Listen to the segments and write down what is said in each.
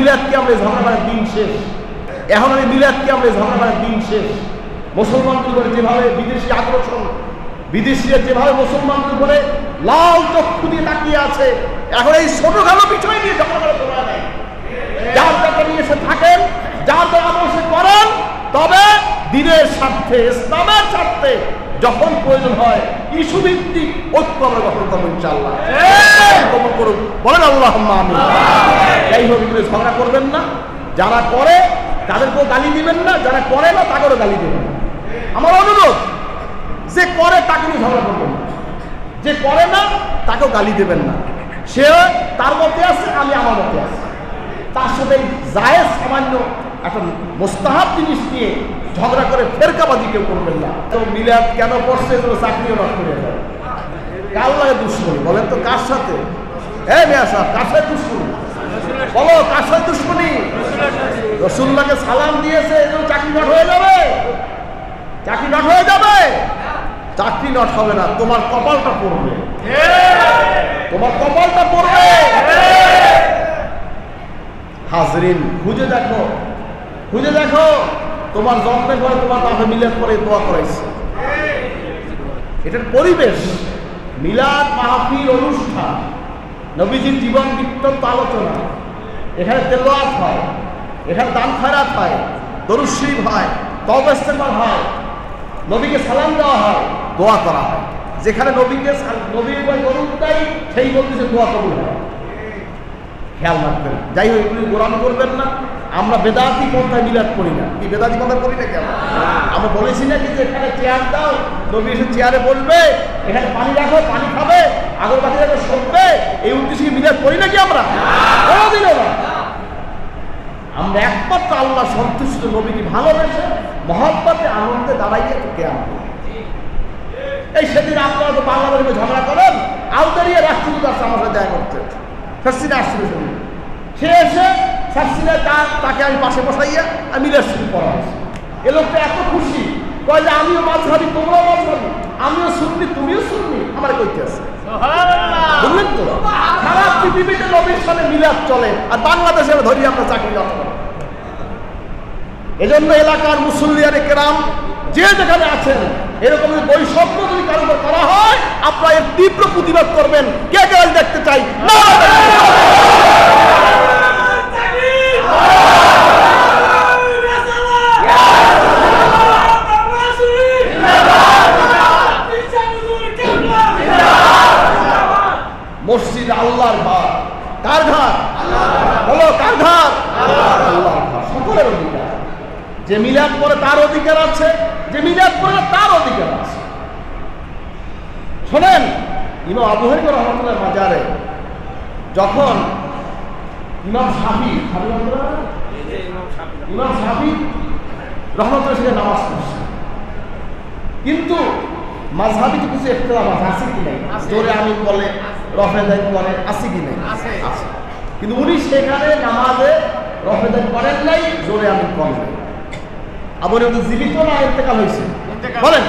মিলাদকে আমরা ঝগড়া দিন শেষ। এখন আমি মিলাদকে আমরা ঝগড়া করার দিন শেষ। মুসলমানদের উপরে যেভাবে বিদেশি আকর্ষণ বিদেশিরা যেভাবে মুসলমানদের উপরে লাল চক্ষু দিয়ে তাকিয়ে আছে, এখন এই ছোটখাটো বিষয় নিয়ে ঝগড়া করার দরকার নেই। নিয়ে এসে থাকেন, যার যার আমল সে করেন, তবে দিনের স্বার্থে, ইসলামের স্বার্থে যখন প্রয়োজন হয় ইস্যু ভিত্তিক ঐক্য আমরা গঠন করব ইনশাল্লাহ গঠন করুন। বলেন আল্লাহ আমি যাই হোক ঝগড়া করবেন না। যারা করে তাদেরকেও গালি দিবেন না। যারা করে না তাদেরও গালি দেবেন আমার অনুরোধ যে করে তাকে ঝগড়া করবেন না। যে করে না তাকেও গালি দেবেন না। সে তার মতে আছে আমি আমার মতে আছি। তার সাথে জায়েজ সামান্য একটা মোস্তাহাব জিনিস নিয়ে ঝগড়া করে ফেরকাবাজি কেউ করবেন না। তো মিলাদ কেন পড়ছে এগুলো চাকরিও নষ্ট করে দেয় কার লাগে দুশ্মনী? বলেন তো কার সাথে? হ্যাঁ মেয়া সাহেব, কার সাথে দুশ্মনী? বলো, কার সাথে দুশ্মনী? রসুল্লাহকে সালাম দিয়েছে এগুলো চাকরি নট হয়ে যাবে। চাকরি নট হয়ে যাবে। চাকরি নট হবে না, তোমার কপালটা পড়বে। তোমার কপালটা পড়বে। হাজরিন, খুঁজে দেখো। খুঁজে দেখো। তোমার জন্মের পরে তোমার বাপে মিলাদ করে দোয়া করাইছে। এটার পরিবেশ, মিলাদ মাহফিল অনুষ্ঠান, নবীজির জীবন বৃত্তান্ত আলোচনা, এখানে তেলোয়াত হয়, এখানে দান খারাত হয় দরুশ্রী হয় তবেস্তেমার হয়, নবীকে সালাম দেওয়া হয়, দোয়া করা হয়। যেখানে নবীকে নবীর দরুদ সেই বলতেছে দোয়া কবুল হয়। খেয়াল রাখবেন। যাই হোক, এগুলি করবেন না। আমরা বেদাতি পন্থায় মিলাদ করি না। কি বেদাতি পন্থা করি না কেন? আমরা বলেছি না কি যে এখানে চেয়ার দাও নবী এসে চেয়ারে বসবে এখানে পানি রাখো পানি খাবে আগরবাতি রাখো সরবে এই উদ্দেশ্যে কি মিলাদ করি নাকি আমরা? কোনোদিনও না। আমরা একমাত্র আল্লাহ সন্তুষ্ট নবীকে ভালোবেসে মহব্বতে আনন্দে দাঁড়াইয়ে তোকে আনব। এই সেদিন আপনারা তো বাংলাদেশে ঝগড়া করেন আউদারিয়া রাষ্ট্রদূত আসছে আমার সাথে দেখা করতে। শাসিনা আসছিল সে এসে শাসিনা তার তাকে আমি পাশে বসাইয়া আমি শুরু করা এ লোকটা এত খুশি। কয় যে আমিও মাছ ভাবি তোমরাও মাছ ভাবি আমিও শুননি তুমিও শুননি আমার কইতে আছে। বুঝলেন তো? সারা পৃথিবীতে নবীর সাথে মিলাদ চলে আর বাংলাদেশে ধরি আমরা চাকরি লাভ এজন্য এলাকার মুসল্লিয়ারে কেরাম যে যেখানে আছেন এরকম বৈষম্য যদি কারও করা হয় আপনারা এর তীব্র প্রতিবাদ করবেন। কে কে দেখতে চাই? না মসজিদ আল্লাহর ঘর। কার বলো, কার ঘর? সকলের অধিকার। যে মিলাদ করে তার অধিকার আছে, যে মিলাদ না তার অধিকার আছে। শোনেন, ইমাম আবু হানিফা রহমতুল্লাহ মাজারে যখন ইমাম সাফি ইমাম সাফি রহমতুল্লাহ সেখানে নামাজ পড়ছে। কিন্তু মাঝহাবি তো কিছু একতলাফ আছে আছে কি নাই। জোরে আমি বলে রফেদাই করে আছে কি নাই? আছে। আছে। কিন্তু উনি সেখানে নামাজে রফেদাই করেন নাই জোরে আমি করেন নাই। আবার তো জীবিত না ইন্তেকাল হয়েছে? বলেন।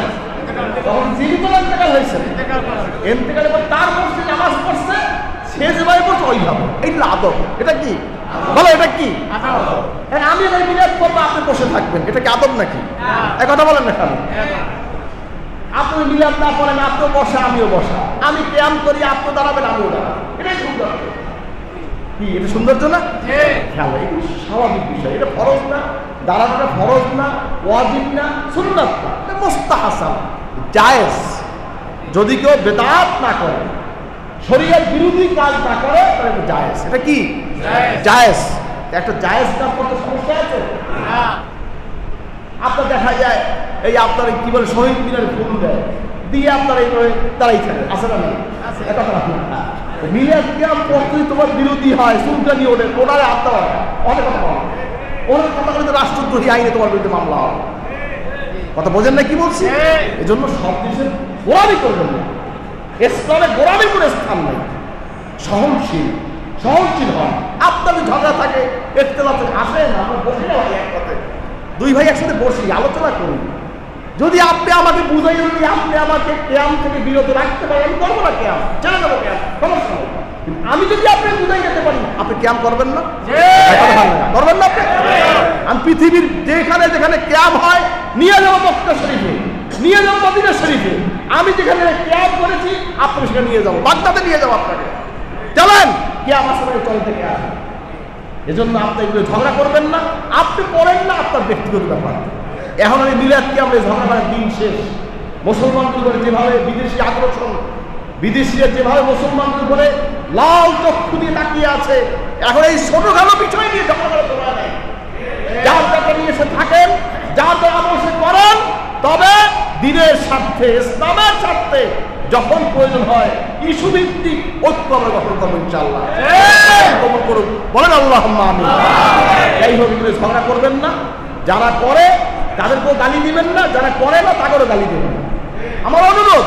তখন জীবিত না ইন্তেকাল হয়েছে? এন্তেকালে পর তার মসজিদে নামাজ পড়ছে সে যেভাবে পড়ছে ওইভাবে এইটা আদব এটা কি? বলো এটা কি? হ্যাঁ আমি এবার মিলাদ করব আপনি বসে থাকবেন এটা কি আদব নাকি। এক কথা বলেন না কেন? আপনি মিলাদ না করেন আপনিও বসা আমিও বসা। আমি ব্যায়াম করি আপনি দাঁড়াবেন আমিও দাঁড়াবো। এটাই সুন্দর। কি এটা সৌন্দর্য না? খেলা এগুলো স্বাভাবিক বিষয় এটা ফরজ না? দাঁড়ানোটা ফরজ না? ওয়াজিব না? সুন্নাত না? এটা মোস্তাহাসান জায়েজ। যদি কেউ বেদাত না করে শরীরের বিরোধী কাজ না করে তাহলে এটা জায়েজ। এটা কি? জায়েজ। একটা জায়েজ কাজ করতে সমস্যা আছে? আপনার দেখা যায় এই আপনার কি বলে শহীদ মিনারে ফুল দেয়। দিয়ে আপনার এইভাবে দাঁড়াই থাকে। আছে না। এটা মিলাদ কেমন পদ্ধতি তোমার বিরোধী হয় সুলতানি ওদের ওনারে হয় অনেক কথা বলে। ওনার কথা বলে রাষ্ট্রদ্রোহী আইনে তোমার বিরুদ্ধে মামলা হবে। কথা বোঝেন না কি বলছি? হ্যাঁ। এই জন্য সব দেশের গোড়ামি করবেন না ইসলামে গোড়ামি করে স্থান নেই। সহনশীল সহনশীল হন। আপনার ঝগড়া থাকে একতলা থেকে আসেন আমরা বসে না ভাই এক কথায় দুই ভাই একসাথে বসি আলোচনা করি। যদি আপনি আমাকে বুঝাইলেন যে আপনি আমাকে ক্যাম থেকে বিরত রাখতে পারেন আমি করব না ক্যাম ছেড়ে দেবো ক্যাম সমস্যা নেই। আমি যদি আপনি বুঝাই যেতে পারি আপনি ক্যাম করবেন না। করবেন না আপনি? আমি পৃথিবীর যেখানে যেখানে ক্যাব হয় নিয়ে যাব মক্কা শরীফে। নিয়ে যাব মদিনা শরীফে। আমি যেখানে ক্যাব করেছি, আপনি সেখানে নিয়ে যাব বাগদাদে নিয়ে যাব আপনাকে। চলেন। ক্যাব আসলে চলতে ক্যাব এজন্য আপনি এগুলো ঝগড়া করবেন না। আপনি করেন না, আপনার ব্যক্তিগত ব্যাপার। এখন আমি মিলাদকে আমরা এই ঝগড়া করার দিন শেষ। মুসলমানদের উপরে যেভাবে বিদেশি আগ্রাসন, বিদেশিরা যেভাবে মুসলমানদের উপরে লাল চক্ষু দিয়ে তাকিয়ে আছে, এখন এই ছোটখাটো বিষয় নিয়ে ঝগড়া করা দরকার নেই। যার যাকে নিয়ে এসে থাকেন, যার যার সে করেন, তবে দিনের স্বার্থে ইসলামের স্বার্থে যখন প্রয়োজন হয় ইস্যু ভিত্তিক ঐক্য আমরা গঠন করব ইনশাল্লাহ কবুল করুন বলেন আল্লাহ আমি যাই হোক এগুলো ঝগড়া করবেন না। যারা করে তাদেরকেও গালি দিবেন না। যারা করে না তাদেরও গালি দেবেন আমার অনুরোধ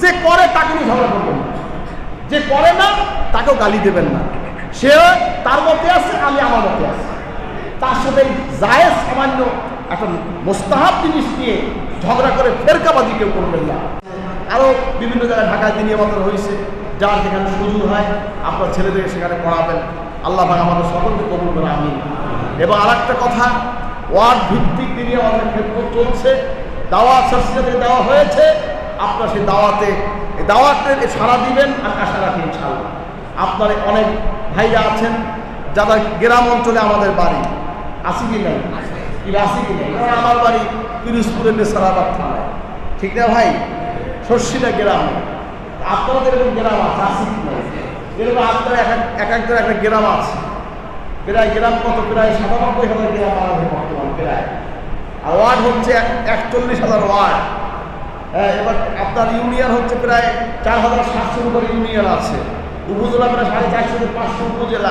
যে করে তাকে নিয়ে ঝগড়া করবেন না। যে করে না তাকেও গালি দেবেন না। সে তার মতে আছে আমি আমার মতে আছি। তার সাথে জায়েজ সামান্য একটা মোস্তাহাব জিনিস নিয়ে ঝগড়া করে ফেরকাবাদি কেউ করবেন না। আরও বিভিন্ন জায়গায় ঢাকায় দিনী আমাদের হয়েছে, যার যেখানে সুযোগ হয়, আপনার ছেলেদের সেখানে পড়াবেন। আল্লাহ ভাগ আমাদের সকলকে কবুল করে আমি এবং আর একটা কথা, ওয়ার্ড ভিত্তিক দিনই আমাদের ক্ষেত্র চলছে দাওয়া থেকে দেওয়া হয়েছে, আপনার সেই দাওয়াতে দাওয়াতে সারা দিবেন আর আশা রাখি ইনশাআল্লাহ। আপনার অনেক ভাইরা আছেন, যারা গ্রাম অঞ্চলে আমাদের বাড়ি আসি কি নাই? কি আসি কি আমার বাড়ি পিরোজপুরের নেসারাবাদ থানায়। ঠিক না ভাই? শর্ষিনা গ্রাম। আপনাদের গ্রাম আছে? আসি কি আপনার এক এক- এক একজন একটা গ্রাম আছে। প্রায় গ্রাম কত? প্রায় সাতানব্বই হাজার গ্রাম আমাদের বর্তমান প্রায়। আর ওয়ার্ড হচ্ছে এক- একচল্লিশ হাজার ওয়ার্ড। হ্যাঁ, এবার আপনার ইউনিয়ন হচ্ছে প্রায় চার হাজার সাতশোর উপর ইউনিয়ন আছে। উপজেলা প্রায় সাড়ে চারশো থেকে পাঁচশো উপজেলা।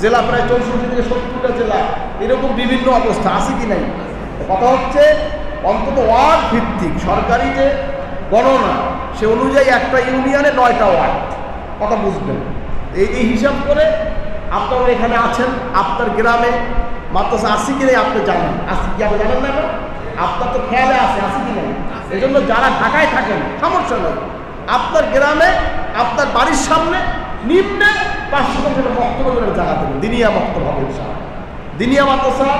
জেলা প্রায় চৌষট্টি থেকে সত্তরটা জেলা। এরকম বিভিন্ন অবস্থা আছে কি নাই? কথা হচ্ছে, অন্তত ওয়ার্ড ভিত্তিক, সরকারি যে গণনা, সে অনুযায়ী একটা ইউনিয়নে নয়টা ওয়ার্ড। কথা বুঝবেন। এই এই হিসাব করে আপনারা এখানে আছেন, আপনার গ্রামে মাদ্রাসা আসি কি নেই আপনি জানেন? আসি কি আপনি জানেন না আপনার তো খেয়ালে আছে আসি কি নেই? এই জন্য যারা ঢাকায় থাকেন, সমস্যা নেই। আপনার গ্রামে, আপনার বাড়ির সামনে নিম্নে পাঁচশো টাকা বক্তব্য জায়গা দেবেন দিনিয়া বক্তব্য হবে। দিনিয়া মাদ্রাসা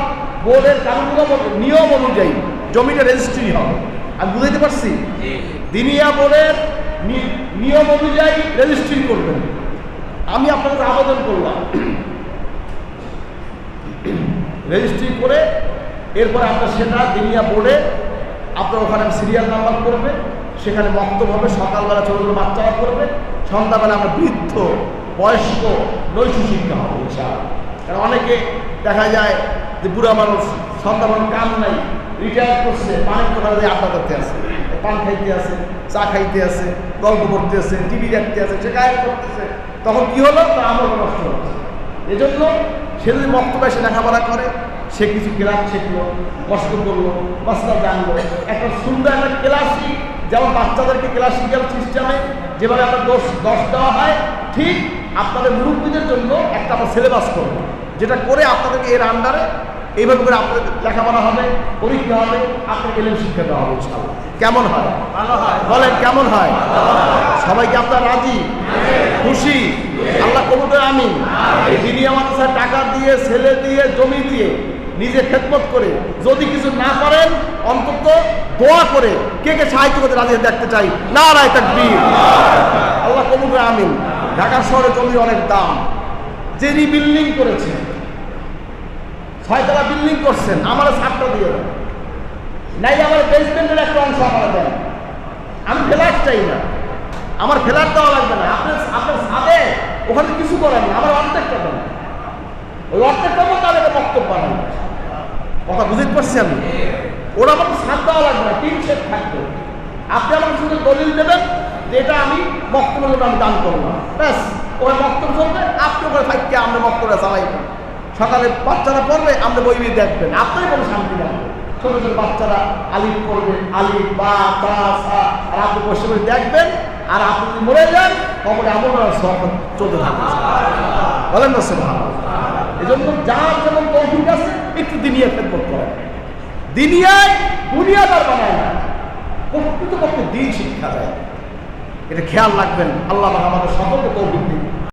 বোর্ডের কানুনগত নিয়ম অনুযায়ী জমিটা রেজিস্ট্রি হবে। আমি বুঝাইতে পারছি? দিনিয়া বোর্ডের নিয়ম অনুযায়ী রেজিস্ট্রি করবেন। আমি আপনাদের আবেদন করলাম। রেজিস্ট্রি করে এরপরে আপনার সেটা দিনিয়া বোর্ডে আপনার ওখানে সিরিয়াল নাম্বার করবে সেখানে বক্তব্য হবে সকালবেলা ছোটো ছোটো বাচ্চারা করবে সন্ধ্যাবেলা আমরা বৃদ্ধ বয়স্ক নৈশ শিক্ষা হবে। কারণ অনেকে দেখা যায় যে বুড়া মানুষ সন্ধ্যাবেলা কাম নাই রিটায়ার করছে পানের দোকানে দিয়ে আড্ডা করতে আছে পান খাইতে আছে চা খাইতে আছে গল্প করতে আছে টিভি দেখতে আছে সে গায়ে করতেছে। তখন কি হলো? তার আমল নষ্ট হচ্ছে এজন্য সে যদি বক্তব্য এসে লেখাপড়া করে, সে কিছু ক্লাস শিখলো কষ্ট করল, মাস্টার জানলো। একটা সুন্দর একটা ক্লাসিক যেমন বাচ্চাদেরকে ক্লাসিক্যাল সিস্টেমে যেভাবে আপনার দোষ দশ দেওয়া হয়, ঠিক আপনাদের মুরব্বীদের জন্য একটা আমরা সিলেবাস করব। যেটা করে আপনাদেরকে এর আন্ডারে এইভাবে করে আপনাদের লেখাপড়া হবে পরীক্ষা হবে আপনাকে এলেন শিক্ষা দেওয়া হবে। কেমন হয়? ভালো হয়। বলেন কেমন হয়? সবাইকে আপনার রাজি? খুশি? আল্লাহ কবুল আমি এই দিনিয়া মাদ্রাসায় টাকা দিয়ে ছেলে দিয়ে জমি দিয়ে নিজে খেদমত করে যদি কিছু না করেন অন্তত দোয়া করে কে কে সাহায্য করতে রাজি দেখতে চাই। না রায় তাকবীর। আল্লাহ কবুল আমিন। ঢাকা শহরে জমি অনেক দাম। যিনি বিল্ডিং করেছে। ছয়তলা বিল্ডিং করছেন আমার ছাদটা দিয়ে দেন। নাই আমার বেসমেন্টের একটা অংশ আমার দেন। আমি ফ্ল্যাট চাই না। আমার ফ্ল্যাট দেওয়া লাগবে না। আপনার আপনার ছাদে ওখানে কিছু করেন না আমার অর্ধেকটা দেন। ওই অর্ধেকটা মতো আমি একটা বক্তব্য বানাই কথা বুঝতে পারছি আমি? ওরা আমার ছাদ দেওয়া লাগবে না, টিন সেট থাকবে। আপনি আমাকে শুধু দলিল দেবেন যে এটা আমি বক্তব্য আমি দান করলাম ব্যাস ওই বক্তব্য চলবে। আপনি ওখানে থাকতে আমরা বক্তব্য চালাইবেন সকালে বাচ্চারা পড়বে আপনি বই দেখবেন। আপনার কোনো শান্তি লাগবে। ছোট ছোট বাচ্চারা আলিফ পড়বে, আলিফ, বা তা সা, আর আপনি বসে বসে দেখবেন, আর আপনি মরে যান আমল আর সব চলতে থাকবে। বলেন না সে ভালো এই জন্য যার যেমন তৌফিক আছে, একটু দিনিয়া খেদমত করেন। দিনিয়ায় দুনিয়াদার বানায় না। প্রকৃতপক্ষে দিন শিক্ষা দেয়। এটা খেয়াল রাখবেন, আল্লাহ আমাদের সকলকে তৌফিক দিন।